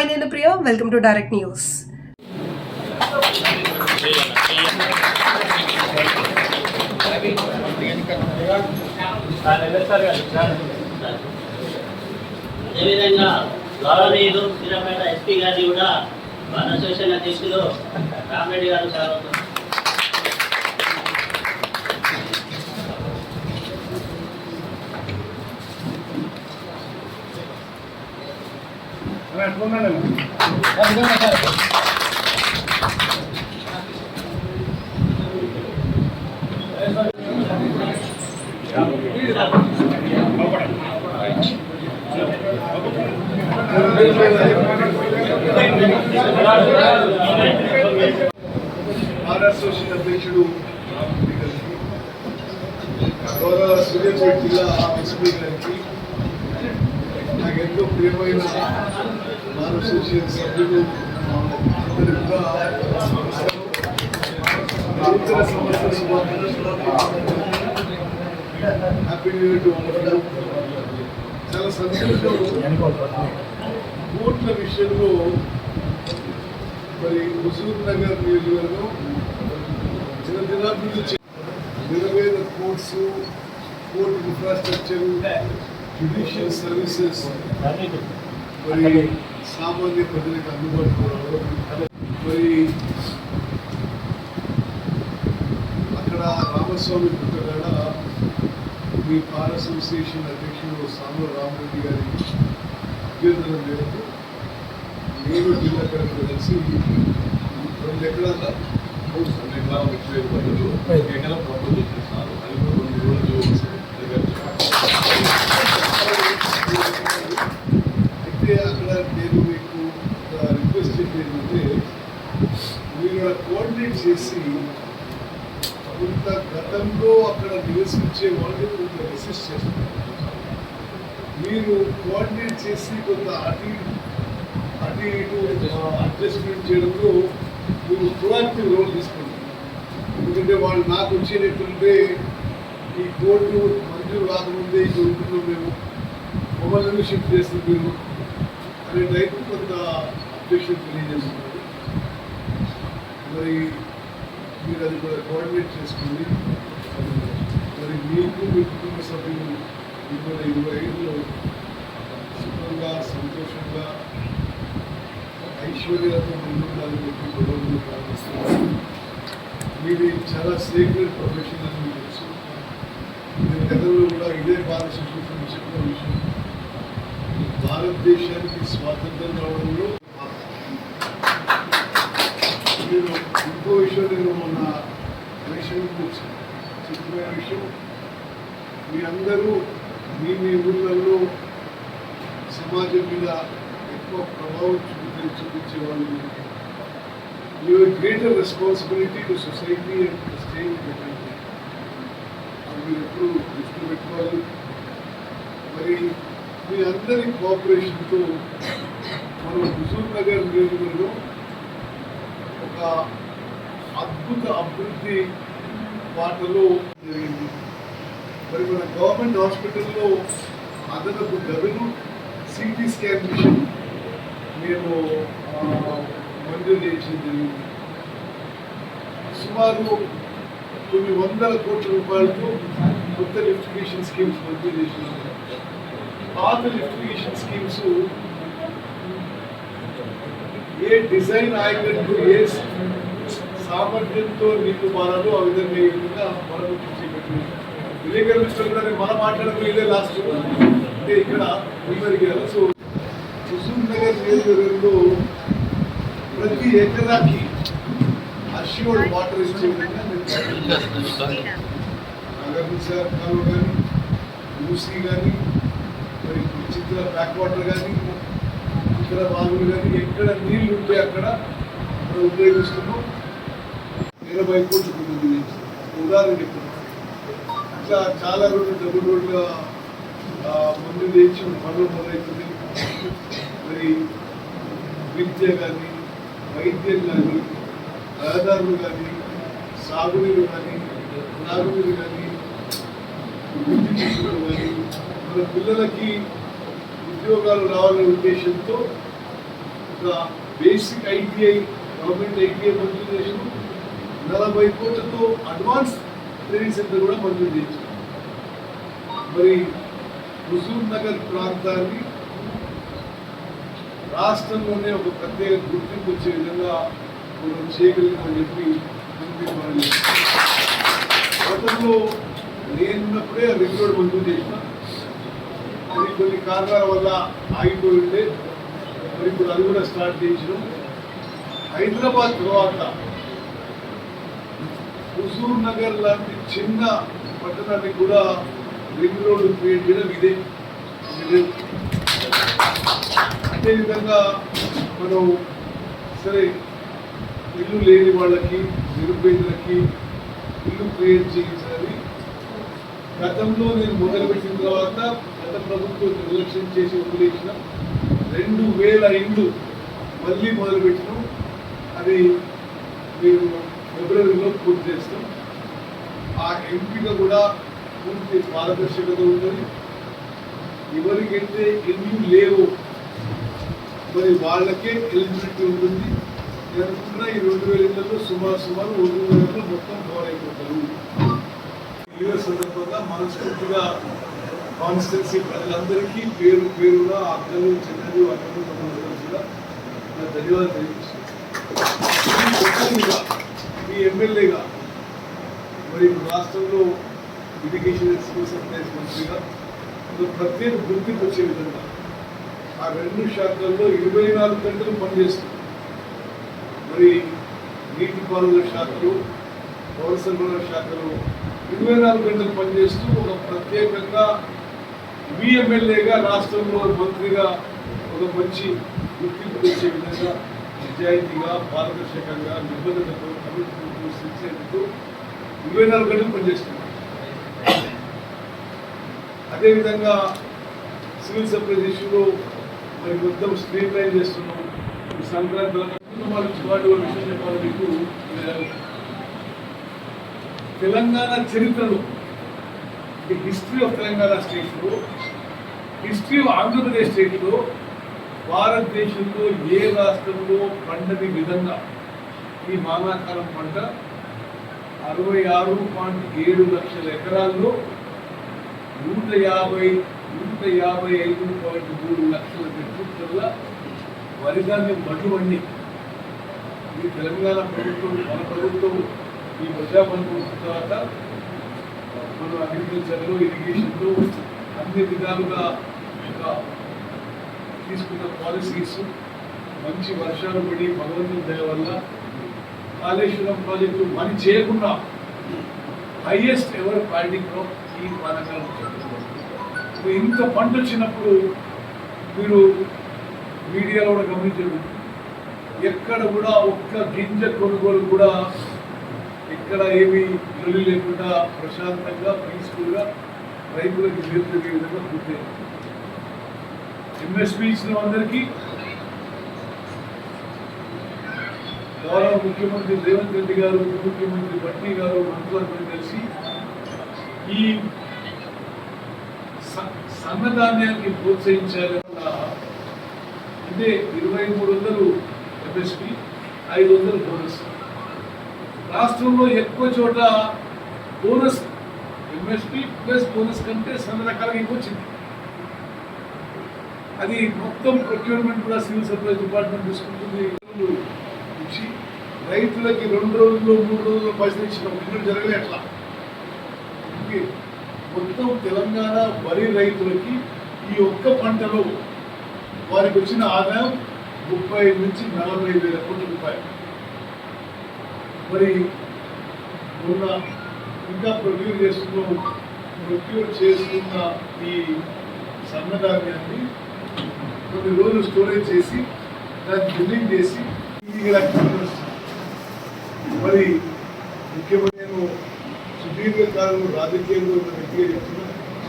Hi నేను Priya. Welcome to direct news అదేవిధంగా గౌరవనీయులు స్థిరమైన ఎస్పీ గారిని కూడా మన అసోసియేషన్ అధ్యక్షులు రామరెడ్డి గారు సార్ అసోసియేషన్ అధ్యక్షుడు గౌరవ సూర్యాపేట జిల్లా ఎస్పీ గారికి నాకు ఎంతో ప్రియమైన బార్ అసోసియేషన్ సభ్యులు అందరికీ నూతన సంవత్సర శుభాకాంక్షలు. హ్యాపీ న్యూ ఇయర్ టు చాలా సంతోషం కోట్ల విషయంలో మరి హుజూర్ నగర్ నియోజకవర్గం దినదినాభివృద్ధి చే- నిలవేద courts court infrastructure judicial services మరి సామాన్య ప్రజలకు అందుబాటులో రావడం మరి అక్కడ రామస్వామి పుట్టగాడ మీ పార్ అసోసియేషన్ అధ్యక్షుడు సాము రామరెడ్డి గారి అభ్యర్థన మేరకు నేను జిల్లా కలెక్టర్ కలిసి రెండు ఎకరాల రెండు ఎకరాల ముప్పై ఐదు పనులు ఒక ఎకరం ప్రపోజల్ చేస్తున్నారు అది కూడా రెండు రోజులు అయితే అక్కడ నేను మీకు ఒక రిక్వెస్ట్ చెప్పేది ఏంటంటే మీరు చేసి కొంత గతంలో అక్కడ నివసించే వాళ్ళు కొంత రెసిస్ట్ చేస్తున్నారు. మీరు కోఆర్డినేట్ చేసి కొంత అటు అటు ఇటు అడ్జస్ట్మెంట్ చేయడంలో మీరు ప్రొయాక్టివ్ రోల్ తీసుకుంటున్నారు ఎందుకంటే వాళ్ళు నాకు వచ్చేటట్టుంటే ఈ కోర్టు మంజూరు రాకముందే ఇక్కడ ఉంటున్నాం మేము. మమ్మల్ని షిఫ్ట్ చేస్తుంది మీరు? అనే టైపు కొంత అబ్జెక్షన్ తెలియజేస్తున్నారు. మరి మీరు అది కూడా కోఆర్డినేట్ చేసుకుని మరి మీకు మీ కుటుంబ సభ్యులు ఇరవై ఇరవై ఐదులో సుఖంగా సంతోషంగా ఐశ్వర్యాలతో ముందుండాలని చెప్పి గొడవలు ప్రారంభిస్తున్నారు మీది చాలా సీక్రెట్ ప్రొఫెషన్ అని మీకు తెలుసు. నేను గతంలో కూడా ఇదే భారత సంస్కృతి చెప్పిన విషయం. భారతదేశానికి స్వాతంత్రం రావడంలో మీరు ఇంకో విషయం నేను మొన్న ఎలక్షన్ చెప్పిన విషయం. మీ అందరూ మీ మీ ఊళ్ళల్లో సమాజం మీద ఎక్కువ ప్రభావం చూపి చూపించే వాళ్ళు you greater responsibility to society and state అది మీరు ఎప్పుడు దృష్టి పెట్టుకోవాలి. మరి మీ అందరి కోఆపరేషన్తో మనం హుజూర్ నగర్ నియోజకవర్గం ఒక అద్భుత అభివృద్ధి వాటిలో జరిగింది. మరి మన గవర్నమెంట్ హాస్పిటల్లో అదనపు గదులు సిటీ స్కాన్ మిషన్ మేము మంజూరు చేసింది జరిగింది. సుమారు కొన్ని వందల కోట్ల రూపాయలతో కొత్త లిఫ్టిగేషన్ స్కీమ్స్ మంజూరు చేసినాము పాత లిఫ్టిగేషన్ స్కీమ్స్ ఏ డిజైన్ ఆగినట్టు ఏ సామర్థ్యంతో నీకు మారాలో ఆ విధంగా ఈ విధంగా మనకు చేపెట్టి విలేకరుల మిత్రులు మనం మాట్లాడడం ఇదే లాస్ట్ అంటే ఇక్కడ అందరికి సో హుసూర్ నగర్ నియోజకవర్గంలో ప్రతి ఎకరాకి అష్యూర్డ్ వాటర్ ఇచ్చే విధంగా మేము నగర్ సార్ కానీ మూసీ కానీ మరి చిత్ర బ్యాక్ వాటర్ కానీ ఇతర వాగులు కానీ ఎక్కడ నీళ్ళు ఉంటే అక్కడ మనం ఉపయోగిస్తున్నాం ఎనభై కోట్లు ఉంటుంది ఉదాహరణ ఇట్లా చాలా రోజులు డబ్బులు రోడ్ల మందు తెచ్చి పనులు మొదలవుతుంది మరి విద్య కానీ వైద్యం కానీ రహదారులు కానీ సాగునీరు కానీ తాగునీరు కానీ వృద్ధి కానీ మన పిల్లలకి ఉద్యోగాలు రావాలనే ఉద్దేశంతో ఒక బేసిక్ ఐటీఐ గవర్నమెంట్ ఐటీఐ మంజూరు చేసిన. నలభై కోట్లతో అడ్వాన్స్ ట్రైనింగ్ సెంటర్ కూడా మంజూరు చేసింది మరి హుజూర్ నగర్ ప్రాంతాన్ని రాష్ట్రంలోనే ఒక ప్రత్యేక గుర్తింపు వచ్చే విధంగా మనం చేయగలిగామని చెప్పి గతంలో నేనున్నప్పుడే రింగ్ రోడ్ మంజూరు చేసిన. అది కొన్ని కారణాల వల్ల ఆగిపోయి ఉండే మరి ఇప్పుడు అది కూడా స్టార్ట్ చేసినాం హైదరాబాద్ తర్వాత హుజూర్ నగర్ లాంటి చిన్న పట్టణానికి కూడా రింగ్ రోడ్డు క్రియేట్ చేయడం ఇదే. అదేవిధంగా మనం సరే ఇల్లు లేని వాళ్ళకి నిరుపేదలకి ఇల్లు క్రియేట్ చేయించాలి. గతంలో నేను మొదలుపెట్టిన తర్వాత గత ప్రభుత్వం నిర్లక్ష్యం చేసి వదిలేసిన రెండు వేల ఇండ్లు మళ్ళీ మొదలుపెట్టినాం. అది మీరు ఫిబ్రవరిలో పూర్తి చేస్తాం. ఆ ఎంపిక కూడా పూర్తి పారదర్శకత ఉంటుంది. ఎవరికైతే ఎన్ని లేవు మరి వాళ్ళకే ఎలిజిబిలిటీ ఉంటుంది. నేను అనుకుంటున్నా ఈ రెండు వేల ఇళ్ళలో సుమారు సుమారు రెండు వేలలో మొత్తం కవర్ అయిపోతారు. ఈ సందర్భంగా మనస్ఫూర్తిగా కాన్స్టిట్యున్సీ ప్రజలందరికీ పేరు పేరుగా అక్కలు చెల్లెలు అక్కలు కూడా ధన్యవాదాలు తెలియజేస్తున్నాను. ఎమ్మెల్యేగా మరి రాష్ట్రంలో ఇరిగేషన్ ఎక్స్పోర్ట్ సప్లైస్ మంత్రిగా ఒక ప్రత్యేక గుర్తింపు వచ్చే విధంగా ఆ రెండు శాఖల్లో ఇరవై నాలుగు గంటలు పనిచేస్తుంది. మరి నీటిపారుదల శాఖలు పౌర సరఫరా శాఖలు ఇరవై నాలుగు గంటలు పనిచేస్తూ ఒక ప్రత్యేకంగా మీ ఎమ్మెల్యేగా రాష్ట్రంలో మంత్రిగా ఒక మంచి గుర్తింపు తెచ్చే విధంగా నిజాయితీగా పారదర్శకంగా నిబంధనతో కమిట్మెంట్తో సిన్సియర్తో ఇరవై నాలుగు గంటలు పనిచేస్తున్నాం అదేవిధంగా సివిల్ సప్లైస్ ఇష్యూలో మరి మొత్తం స్క్రీన్ లైన్ చేస్తున్నాం. సంక్రాంతి వాళ్ళు విషయం చెప్పాలి మీకు. తెలంగాణ చరిత్రలో ది హిస్టరీ ఆఫ్ తెలంగాణ స్టేట్లో హిస్టరీ ఆఫ్ ఆంధ్రప్రదేశ్ స్టేట్లో భారతదేశంలో ఏ రాష్ట్రంలో పండని విధంగా ఈ వానాకాలం పంట అరవై ఆరు పాయింట్ ఏడు లక్షల ఎకరాల్లో నూట యాభై నూట యాభై ఐదు పాయింట్ మూడు లక్షల మెట్రిక్ టన్నుల వరి ధాన్యం ఈ తెలంగాణ ప్రభుత్వం మన ప్రభుత్వం ఈ ప్రజాబంధు తర్వాత మన అగ్రికల్చర్లో ఇరిగేషన్లో అన్ని విధాలుగా తీసుకున్న పాలసీస్. మంచి వర్షాలు పడి భగవంతుని దయ వల్ల కాళేశ్వరం ప్రాజెక్టు పని చేయకుండా హైయెస్ట్ ఎవర్ క్వాలిటీ ఈ వానాకాలం ఇంత పంట వచ్చినప్పుడు మీరు మీడియాలో కూడా గమనించరు ఎక్కడ కూడా ఒక్క గింజ కొనుగోలు కూడా ఎక్కడ ఏమీ లొల్లి లేకుండా ప్రశాంతంగా పీస్ఫుల్గా రైతులకు చేరుకునే విధంగా పూర్తయింది? ఎంఎస్పీ ఇచ్చిన అందరికీ గౌరవ ముఖ్యమంత్రి రేవంత్ రెడ్డి గారు ఉప ముఖ్యమంత్రి భట్టి గారు మంత్రులందరూ కలిసి ఈ సన్నధాన్యాన్ని ప్రోత్సహించాలి అంటే ఇరవై మూడు వందలు ఎంఎస్పి ఐదు వందలు బోనస్ రాష్ట్రంలో ఎక్కువ చోట బోనస్ ఎంఎస్పి ప్లస్ బోనస్ కంటే సన్న రకాలుగా ఎక్కువ వచ్చింది. అది మొత్తం ప్రొక్యూర్మెంట్ కూడా సివిల్ సప్లైస్ డిపార్ట్మెంట్ తీసుకుంటుంది. రైతులకి రెండు రోజుల్లో మూడు రోజుల్లో పైసలు ఇచ్చిన ఇప్పుడు జరగలే అట్లా. మొత్తం తెలంగాణ వరి రైతులకి ఈ ఒక్క పంటలో వారికి వచ్చిన ఆదాయం ముప్పై నుంచి నలభై వేల కోట్ల రూపాయలు. మరి మొన్న ఇంకా ప్రొక్యూర్ చేస్తున్న ప్రొక్యూర్ చేస్తున్న ఈ సన్నధాన్యాన్ని కొన్ని రోజులు స్టోరేజ్ చేసి దాన్ని బిల్లింగ్ చేసి ఇది లక్షలు మరి ముఖ్యమంత్రి నేను సుదీర్ఘ కాలంలో రాజకీయంలో ఉన్న వ్యక్తిగా చెప్తున్నా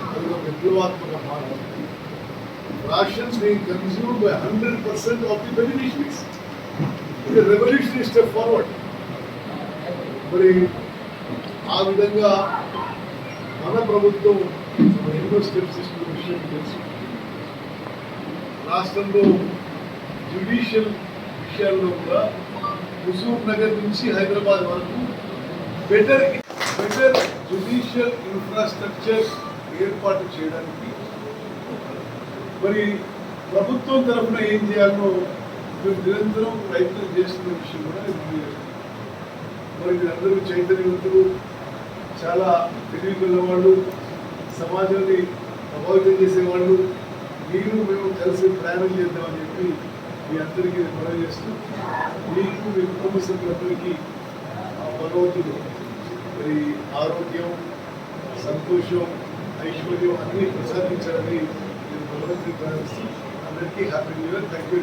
అది ఒక విప్లవాత్మక మార్పు రాషన్స్ being consumed by 100% of the beneficiaries. It's a revolutionary step forward. మరి ఆ విధంగా మన ప్రభుత్వం ఎన్నో స్టెప్స్ తీసుకున్న విషయం తెలుసు రాష్ట్రంలో జ్యుడిషియల్ విషయాల్లో కూడా హుజూర్ నగర్ నుంచి హైదరాబాద్ వరకు బెటర్ బెటర్ జుడిషియల్ ఇన్ఫ్రాస్ట్రక్చర్ ఏర్పాటు చేయడానికి మరి ప్రభుత్వం తరఫున ఏం చేయాలో మేము నిరంతరం ప్రయత్నం చేస్తున్న విషయం కూడా మరి మీరందరూ చైతన్యవంతులు చాలా తెలివి వాళ్ళు సమాజాన్ని ప్రభావితం చేసేవాళ్ళు మీరు మేము కలిసి ప్రయాణం చేద్దామని చెప్పి మీ అందరికీ చేస్తూ మీకు మీ కుటుంబ సభ్యులందరికీ ఆ భగవంతుడు మరి ఆరోగ్యం సంతోషం ఐశ్వర్యం అన్ని ప్రసాదించాలని నేను భగవంతుని ప్రార్థిస్తూ అందరికీ happy new year thank you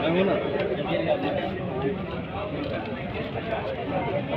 సుందరన్న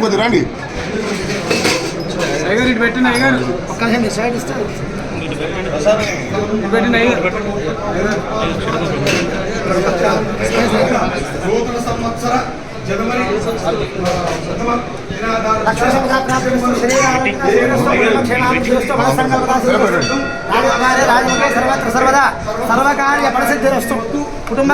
కొద్ది రండి నూతన సంవత్సర జనవరి సర్వత్ర సర్వదా సర్వకార్య ప్రసిద్ధిరస్తు కుటుంబ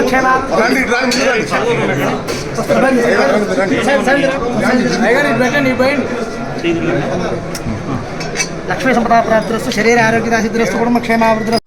లక్ష్మీ సంపదా ప్రాప్తిరస్తు శరీర ఆరోగ్య కుటుంబ క్షేమాభివృద్ధి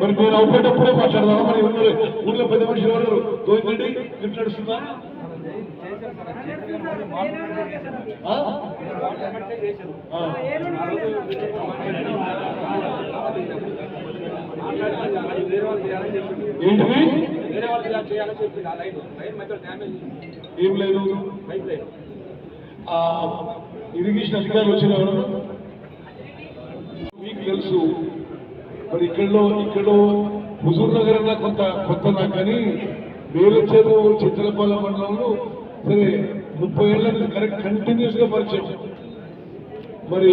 మరి నేను అవుపేటప్పుడే మాట్లాడదామా? మరి ఉన్నారు. ఊళ్ళో పెద్ద మనుషులు ఉన్నారు గోవిందండి లిఫ్ట్ నడుస్తుందా. ఏంటిది? ఏం లేదు ఇరిగేషన్ అధికారులు వచ్చిన మీకు తెలుసు. మరి ఇక్కడలో ఇక్కడో హుజూర్ నగర్ అన్న కొంత కొత్త నాకు కానీ వేలచేరు చిత్రపాలెం మండలంలో సరే ముప్పై ఏళ్ళ నుంచి కరెక్ట్ కంటిన్యూస్గా పరిచయం. మరి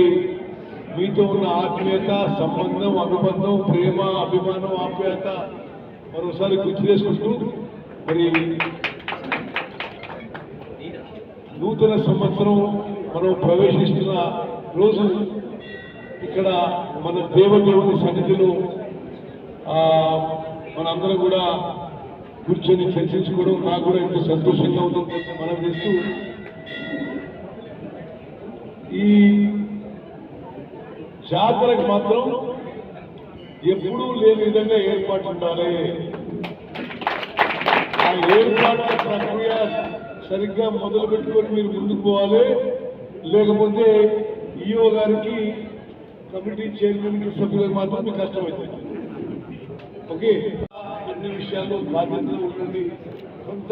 మీతో ఉన్న ఆత్మీయత సంబంధం అనుబంధం ప్రేమ అభిమానం ఆప్యాయత మరోసారి గుర్తు చేసుకుంటూ మరి నూతన సంవత్సరం మనం ప్రవేశిస్తున్న రోజు ఇక్కడ మన దేవదేవుని సన్నిధిలో మనందరం కూడా కూర్చొని చర్చించుకోవడం నాకు కూడా ఎంతో సంతోషంగా ఉంటుంది మనం చేస్తూ ఈ జాతరకు మాత్రం ఎప్పుడూ లేని విధంగా ఏర్పాటు ఉండాలి. ఆ ఏర్పాట్ల ప్రక్రియ సరిగ్గా మొదలు పెట్టుకొని మీరు ముందుకు పోవాలి. లేకపోతే ఈఓ గారికి కమిటీ చైర్మన్కి సభ్యులకు మాత్రం మీకు కష్టమవుతుంది ఓకే? అన్ని విషయాల్లో బాధ్యతలు ఉండండి. కొంత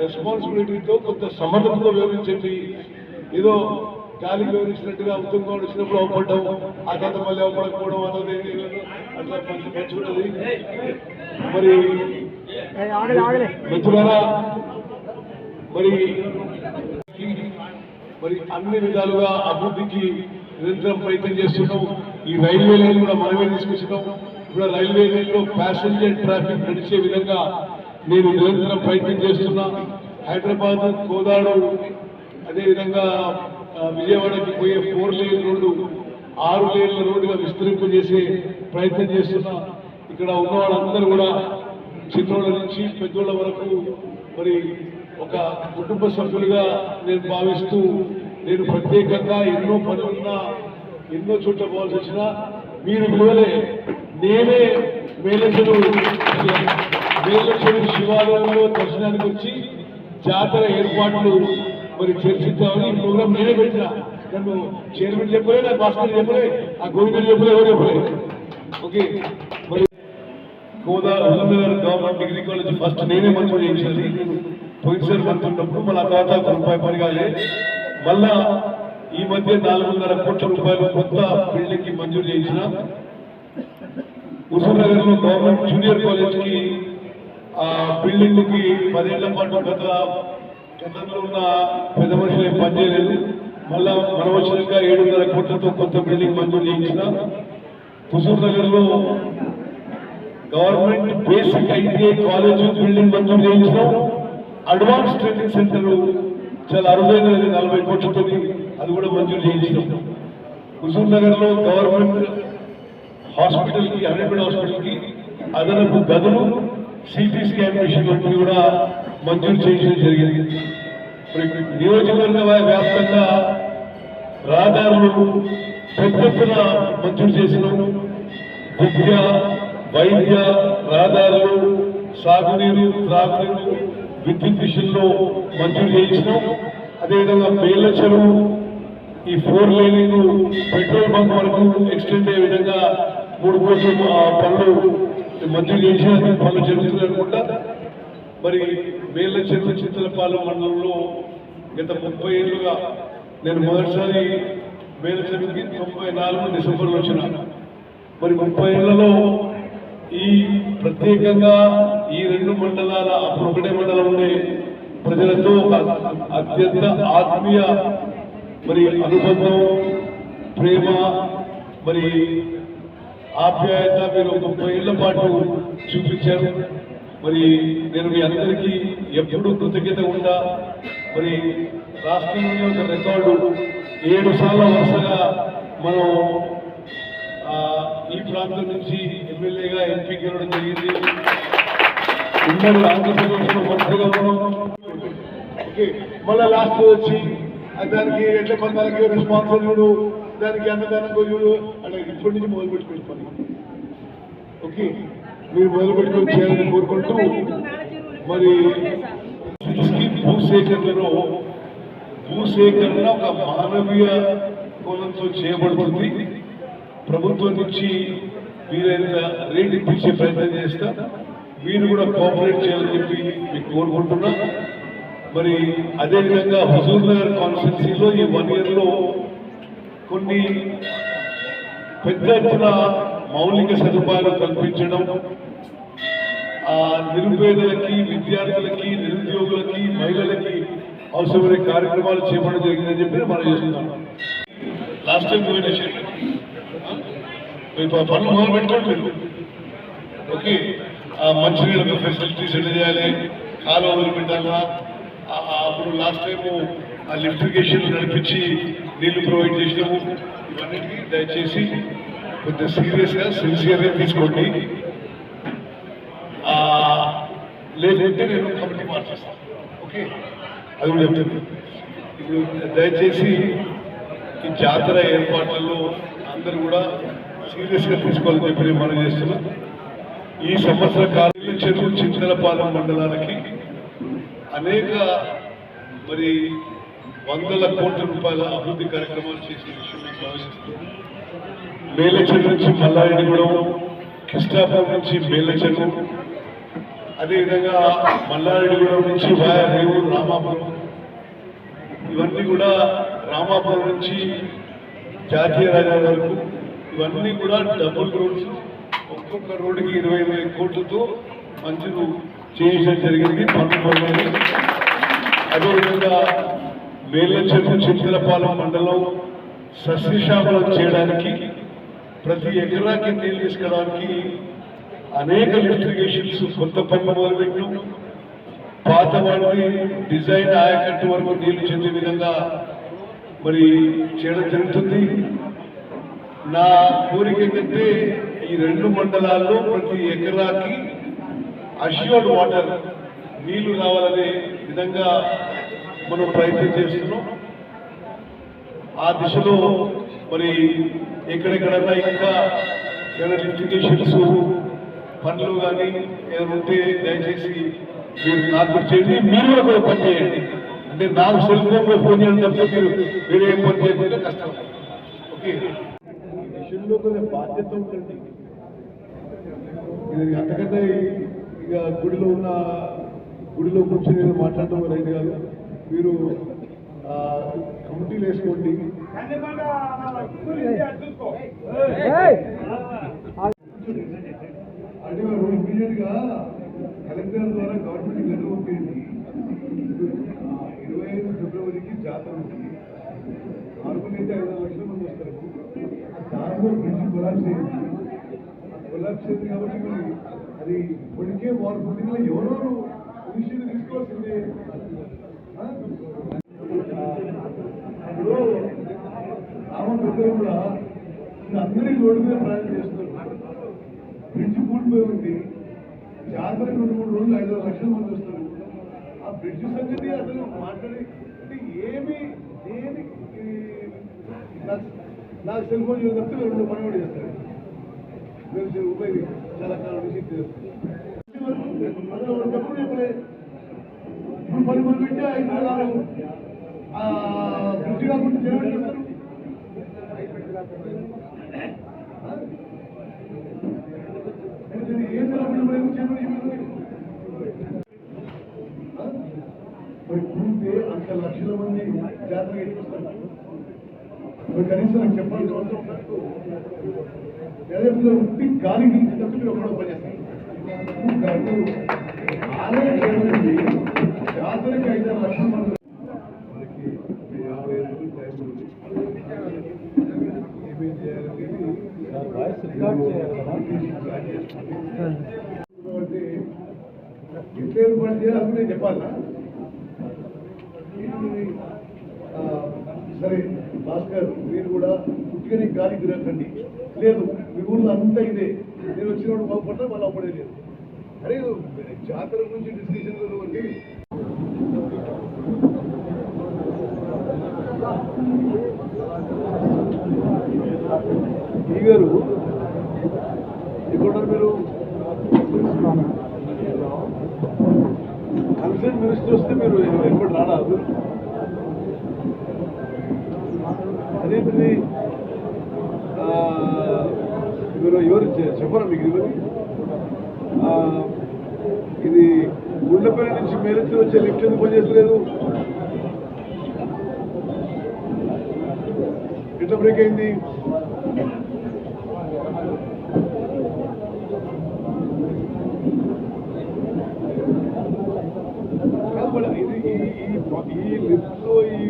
రెస్పాన్సిబిలిటీతో కొంత సమర్థతతో వివరించండి ఏదో గాలికి వివరించినట్టుగా గౌడ్ వచ్చినప్పుడు అవపడ్డం ఆ తర్వాత మళ్ళీ అవపడకపోవడం అన్నది అట్లా మంచి మంచి ఉన్నది మరి మిత్రులారా మరి మరి అన్ని విధాలుగా అభివృద్ధికి నిరంతరం ప్రయత్నం చేస్తున్నాం. ఈ రైల్వే లైన్ కూడా మనమే తీసుకొచ్చినాం ఇప్పుడు రైల్వే లైన్లో ప్యాసింజర్ ట్రాఫిక్ నడిచే విధంగా నేను నిరంతరం ప్రయత్నం చేస్తున్నా. హైదరాబాద్ కోదాడు అదేవిధంగా విజయవాడకి పోయే ఫోర్ లేన్ రోడ్డు ఆరు లేన్ల రోడ్డుగా విస్తరింపు చేసే ప్రయత్నం చేస్తున్నా. ఇక్కడ ఉన్న వాళ్ళందరూ కూడా చిన్నోళ్ళ నుంచి పెద్దోళ్ళ వరకు మరి ఒక కుటుంబ సభ్యులుగా నేను భావిస్తూ నేను ప్రత్యేకంగా ఎన్నో పనులున్నా ఎన్నో చోట్ల పోవాల్సి వచ్చినా మీరు విలువలే నేనే మేలచెరు మేలచెరు శివాలయంలో దర్శనానికి వచ్చి జాతర ఏర్పాట్లు మరి చర్చిద్దామని ఈ ప్రోగ్రామ్ నేనే పెట్టిన. నన్ను చైర్మన్ చెప్పలే నా భాస్కర్ చెప్పలే ఆ గోవిందుడు చెప్పలే ఎవరు చెప్పలే. ఓకే. మరి Godavari Huzurnagar government degree college first నేనే మంజూరు చేయించింది. పోయినసారి మంత్రి ఉన్నప్పుడు మళ్ళీ ఆ తర్వాత ఒక రూపాయి పెరగాలి. మళ్ళా ఈ మధ్య నాలుగున్నర కోట్ల రూపాయలు కొత్త బిల్డింగ్కి మంజూరు చేయించిన హుజూర్నగర్లో గవర్నమెంట్ జూనియర్ కాలేజ్కి ఆ బిల్డింగ్కి పదేళ్ళ పాటు గత గతంలో ఉన్న పెద్ద మనుషులు ఏం పనిచేయలేదు మళ్ళా మన వచ్చినాక ఏడున్నర కోట్లతో కొత్త బిల్డింగ్ మంజూరు చేయించిన హుజూర్ నగర్లో government basic ITI college building మంజూరు చేయించినాం అడ్వాన్స్ ట్రైనింగ్ సెంటర్ చాలా అరుదైన నలభై కోట్లతో అది కూడా మంజూరు చేయించాం. హుజూర్ నగర్లో గవర్నమెంట్ హాస్పిటల్కి హండ్రెడ్ హాస్పిటల్కి అదనపు గదులు సిటీ స్కాన్ మిషన్ వంటివి కూడా మంజూరు చేయించడం జరిగింది. నియోజకవర్గ వ్యాప్తంగా రహదారులు పెద్ద ఎత్తున మంజూరు చేసినాము విద్య వైద్య రహదారులు సాగునీరు త్రాగునీరు విద్యుత్ విషయంలో మంజూరు చేయించినాం. అదేవిధంగా మేళ్ళ చెరువు ఈ ఫోర్ లైనింగ్ పెట్రోల్ బంక్ వరకు ఎక్స్టెండ్ అయ్యే విధంగా మూడు కోట్ల ఆ, పనులు మంజూరు చేసిన పనులు జరుగుతున్నాయి అనుకుంటా. మరి మేళ్ళ చెరువు చింతలపాలెం మండలంలో గత ముప్పై ఏళ్ళుగా నేను మొదటిసారి మేళ్ళ చెరువుకి తొంభై నాలుగు డిసెంబర్లో వచ్చిన. మరి ముప్పై ఏళ్ళలో ఈ ప్రత్యేకంగా ఈ రెండు మండలాల అప్పుడు ఒకటే మండలం ఉండే ప్రజలతో ఒక అత్యంత ఆత్మీయ మరి అనుబంధం ప్రేమ మరి ఆప్యాయత మీరు ముప్పై ఏళ్ళ పాటు చూపించారు. మరి నేను మీ అందరికీ ఎప్పుడు కృతజ్ఞత ఉందా మరి రాష్ట్రంలో ఒక రికార్డు ఏడు సార్లు వరుసగా మనం ఈ ప్రాంతం నుంచి ఎమ్మెల్యేగా ఎంపీ గెలవడం జరిగింది. ఉమ్మడి ఆంధ్రప్రదేశ్లో మంత్రిగా ఉన్నాం ఓకే మళ్ళీ లాస్ట్ వచ్చి దానికి ఎట్ల పంతాలకి రెస్పాన్సిబుల్ చూడు దానికి అన్నదానం చూడు అలా ఇప్పటి నుంచి మొదలు పెట్టుకుని పని. ఓకే మీరు మొదలు పెట్టుకొని చేయాలని కోరుకుంటూ మరి భూసేకరణలో భూసేకరణ ఒక మానవీయ కోణంతో చేయబడుతుంది. ప్రభుత్వం నుంచి వీరైన రేట్ ఇప్పించే ప్రయత్నం చేస్తా. మీరు కూడా కోఆపరేట్ చేయాలని చెప్పి మీకు కోరుకుంటున్నా. మరి అదేవిధంగా హుజూర్ నగర్ కాన్స్టిట్యున్సీలో ఈ వన్ ఇయర్లో కొన్ని పెద్ద ఎత్తున మౌలిక సదుపాయాలు కల్పించడం ఆ నిరుపేదలకి విద్యార్థులకి నిరుద్యోగులకి మహిళలకి అవసరమైన కార్యక్రమాలు చేపట్టడం జరిగిందని చెప్పి మనం చేస్తున్నాం. లాస్ట్ టైం పోయిన మీరు పనులు మొదలు పెట్టుకోండి. మీరు ఓకే ఆ మంచినీళ్ళ ఫెసిలిటీస్ ఎన్ని చేయాలి? కాలువ వదిలిపెట్టాలా అప్పుడు లాస్ట్ టైము ఆ లిఫ్టిగేషన్ నడిపించి నీళ్ళు ప్రొవైడ్ చేసినాము. ఇవన్నిటికీ దయచేసి కొంచెం సీరియస్గా సిన్సియర్గా తీసుకోండి. లేదంటే నేను కమిటీ మార్చేస్తాను. ఓకే అది కూడా చెప్తాను. ఇప్పుడు దయచేసి ఈ జాతర ఏర్పాట్లలో అందరూ కూడా సీరియస్గా తీసుకోవాలని చెప్పి నేను మనం చేస్తున్నాం. ఈ సంవత్సర కాలంలో చెరువు చింతలపాలెం మండలానికి అనేక మరి వందల కోట్ల రూపాయల అభివృద్ధి కార్యక్రమాలు చేసిన విషయం మీకు భావిస్తున్నాను మేలచెరు నుంచి మల్లారెడ్డిగూడెం కృష్ణాపురం నుంచి మేలచెరు అదేవిధంగా మల్లారెడ్డిగూడెం నుంచి వాయా రేవూరు రామాపురం. ఇవన్నీ కూడా రామాపురం నుంచి జాతీయ రాజా వరకు ఇవన్నీ కూడా డబుల్ రోడ్స్ ఒక్కొక్క రోడ్డుకి ఇరవై ఇరవై కోట్లతో మంజూరు చేయించడం జరిగింది పన్ను అదేవిధంగా అదేవిధంగా మేలచెరు చింతలపాలెం మండలం సస్యశామలం చేయడానికి ప్రతి ఎకరాకి నీళ్ళు తీసుకోవడానికి అనేక ఇన్వెస్టిగేషన్స్ కొత్త పనులు మొదలుపెట్టినాం. పాత వాడిని డిజైన్ ఆయకట్టు వరకు నీళ్ళు చెందే విధంగా మరి చేయడం జరుగుతుంది. నా కోరిక ఏంటంటే ఈ రెండు మండలాల్లో ప్రతి ఎకరాకి అష్యూర్డ్ వాటర్ నీళ్ళు రావాలనే విధంగా మనం ప్రయత్నం చేస్తున్నాం. ఆ దిశలో మరి ఎక్కడెక్కడన్నా ఇంకా ఏమైనా లిటిగేషన్స్ పనులు కానీ ఏమైనా ఉంటే దయచేసి మీరు నాకు చేయండి మీరు కూడా కూడా పని చేయండి. అంటే నాకు సెల్ ఫోన్లో ఫోన్ చేయడం తప్పితే మీరు వేరే పని చేయకుంటే కష్టం. ఓకే? విషయంలో కొంచెం బాధ్యత ఉంటుంది ఇది అంతకంటే ఇక గుడిలో ఉన్న గుడిలో కూర్చొని ఏదో మాట్లాడటం రైతు కాదు. మీరు కమిటీలు వేసుకోండి. అంటే మనం ఇమీడియట్ కలెక్టర్ ద్వారా గవర్నమెంట్ లెటర్ పంపింది ఇరవై ఐదు ఫిబ్రవరికి జాతర ఉంది. నాలుగు నుంచి ఐదు లక్షల మంది వస్తారు. దాంట్లో బ్రిడ్జ్ కొలాప్స్ అయింది కొలాప్స్ అయింది కాబట్టి మరి అది ఇప్పటికే వారు పొద్దుగా ఎవరెవరు ఇనిషియేటివ్ తీసుకోవాల్సిందే. ఇప్పుడు రామ పెద్దలు కూడా ఇంకా అందరి రోడ్డు మీద ప్రయాణం చేస్తున్నారు. బ్రిడ్జ్ కూలిపోయి ఉంది. జాతర రెండు మూడు రోజులు ఐదు లక్షల మంది వస్తారు. ఆ బ్రిడ్జ్ సంగతి అసలు మాట్లాడి అంటే ఏమి దేనికి నాకు నాకు సెల్ ఫోన్ చేసి తప్పితే రెండు పని చేస్తాడు చేస్తారు. మీరు చే- ఉపయోగి చాలా కాలం నుంచి చేస్తారు అసలు వాడు ఇప్పుడు పది మంది పెట్టి ఐదు నెలలు ఆ కాకుండా చేస్తారు ఏం చేయమని మరి అంత లక్షల మంది జాతర ఎట్లొస్తారు మీరు కనీసం నాకు చెప్పాల్సిన అవసరం ఉన్నట్టు ఏదైతే ఉంటే గాలి తప్ప మీరు ఒకటి పనిచేస్తారు. ఆలయం చేయాలండి. జాతరకి ఐదారు లక్షల మంది ఐదు ఎట్లా ఏర్పాటు చేయాలి నేను చెప్పాలా సరే. భాస్కర్ మీరు కూడా పుట్టికని గాలి తిరగకండి. లేదు మీ ఊళ్ళో అంతా ఇదే. నేను వచ్చినప్పుడు బాగుపడతా మళ్ళీ అప్పుడే లేదు అరే జాతర గురించి డిస్కషన్ అంటే ఈ గారు ఎక్కడ మీరు కన్సర్న్ మినిస్టర్ వస్తే మీరు ఎప్పుడు రాడా అదేంటిది ఆ, మీరు ఎవరు చెప్పరా మీకు ఇది ఆ, ఇది గుండెపల్లి నుంచి మేరెత్తి వచ్చే లిఫ్ట్ ఎందుకు పనిచేస్తలేదు ఎట్లా బ్రేక్ అయింది? కాదు ఇది ఈ లిఫ్ట్ ఈ లిఫ్ట్లో ఈ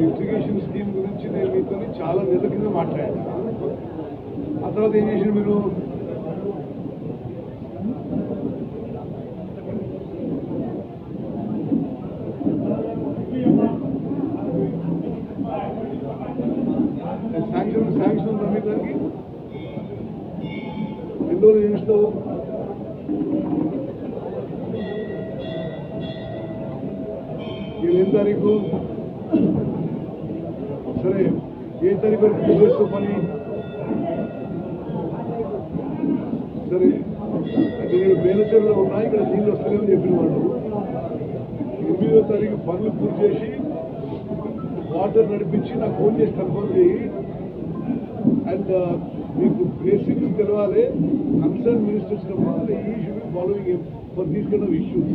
లిఫ్టిగేషన్ స్కీమ్ గురించి నేను మీతో చాలా నెలల కింద మాట్లాడాను. ఆ తర్వాత ఏం చేశారు మీరు? శాంక్షన్ శాంక్షన్ ఉందా మీకు దానికి? ఎన్ని రోజులు చేస్తావు? ఇది ఎన్ని తారీఖు? సరే ఏ తారీఖు వరకు పూర్తి పని. సరే. అంటే నేను మేనేజర్లో ఉన్నా ఇక్కడ నీళ్ళు వస్తలేమని చెప్పిన వాళ్ళు ఎనిమిదో తారీఖు పనులు పూర్తి చేసి వాటర్ నడిపించి నాకు ఫోన్ చేసి కన్ఫర్మ్ చేయి. అండ్ మీకు బేసిక్స్ తెలవాలి కన్సర్న్ మినిస్టర్స్ ఈ should be following for these kind of issues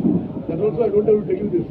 that also I don't have to take this